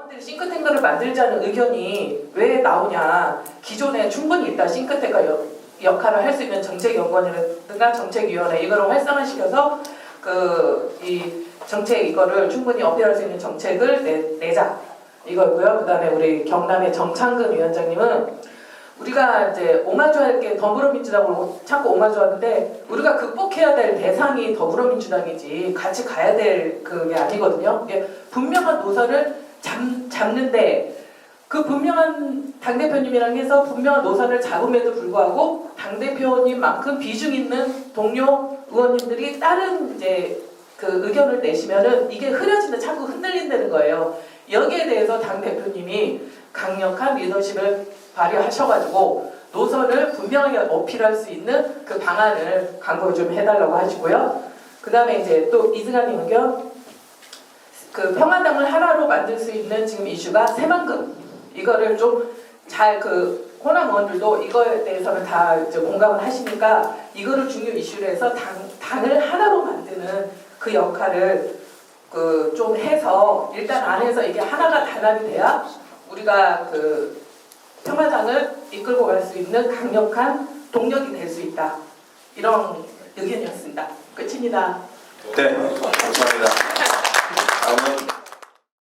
당원들이 싱크탱크를 만들자는 의견이 왜 나오냐. 기존에 충분히 있다. 싱크탱크가 역, 역할을 할 수 있는 정책연구원이라든가 정책위원회 이거를 활성화시켜서 그 이 정책 이거를 충분히 어필할 수 있는 정책을 내, 내자 이거고요. 그다음에 우리 경남의 정창근 위원장님은 우리가 이제 오마주할 게 더불어민주당으로 자꾸 오마주하는데 우리가 극복해야 될 대상이 더불어민주당이지 같이 가야 될 그게 아니거든요. 분명한 노선을 잡, 잡는데 그 분명한 당대표님이랑 해서 분명한 노선을 잡음에도 불구하고 당대표님만큼 비중 있는 동료 의원님들이 다른 이제 그 의견을 내시면은 이게 흐려지는 자꾸 흔들린다는 거예요. 여기에 대해서 당대표님이 강력한 리더십을 발휘하셔가지고 노선을 분명하게 어필할 수 있는 그 방안을 강구 좀 해달라고 하시고요. 그 다음에 이제 또 이승환님 의견 그 평화당을 하나로 만들 수 있는 지금 이슈가 새만금 이거를 좀 잘 그 호남 의원들도 이거에 대해서는 다 이제 공감을 하시니까 이거를 중요 이슈로 해서 당, 당을 하나로 만드는 그 역할을 그 좀 해서 일단 안에서 이게 하나가 단합이 돼야 우리가 그 평화당을 이끌고 갈 수 있는 강력한 동력이 될 수 있다 이런 의견이었습니다. 끝입니다. 네, 감사합니다.